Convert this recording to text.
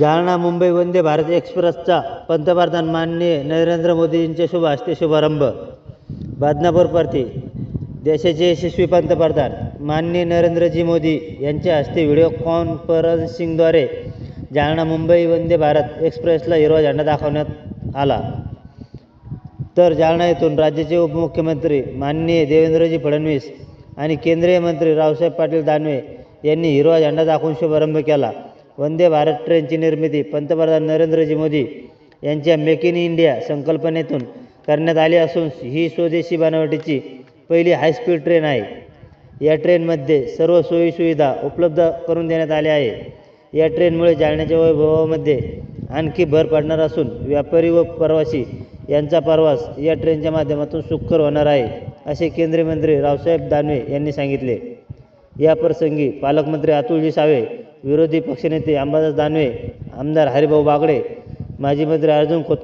जालना मुंबई वंदे भारत एक्सप्रेसचा पंतप्रधान माननीय नरेंद्र मोदींच्या शुभ हस्ते शुभारंभ. बादनापूर परती देशाचे यशस्वी पंतप्रधान माननीय नरेंद्रजी मोदी यांच्या हस्ते व्हिडिओ कॉन्फरन्सिंगद्वारे जालना मुंबई वंदे भारत एक्सप्रेसला हिरवा झेंडा दाखवण्यात आला. तर जालना येथून राज्याचे उपमुख्यमंत्री माननीय देवेंद्रजी फडणवीस आणि केंद्रीय मंत्री रावसाहेब पाटील दानवे यांनी हिरवा झेंडा दाखवून शुभारंभ केला. वंदे भारत ट्रेनची निर्मिती पंतप्रधान नरेंद्रजी मोदी यांच्या मेक इन इंडिया संकल्पनेतून करण्यात आली असून ही स्वदेशी बनावटीची पहिली हायस्पीड ट्रेन आहे. या ट्रेनमध्ये सर्व सोयीसुविधा उपलब्ध करून देण्यात आल्या आहे या ट्रेनमुळे जालन्याच्या वैभवामध्ये आणखी भर पडणार असून व्यापारी व प्रवासी यांचा प्रवास या ट्रेनच्या माध्यमातून सुखकर होणार आहे असे केंद्रीय मंत्री रावसाहेब दानवे यांनी सांगितले. या प्रसंगी पालकमंत्री अतुलजी सावे विरोधी पक्षनेते अंबादास दानवे आमदार हरिभाऊ बागडे माजी मंत्री अर्जुन खोत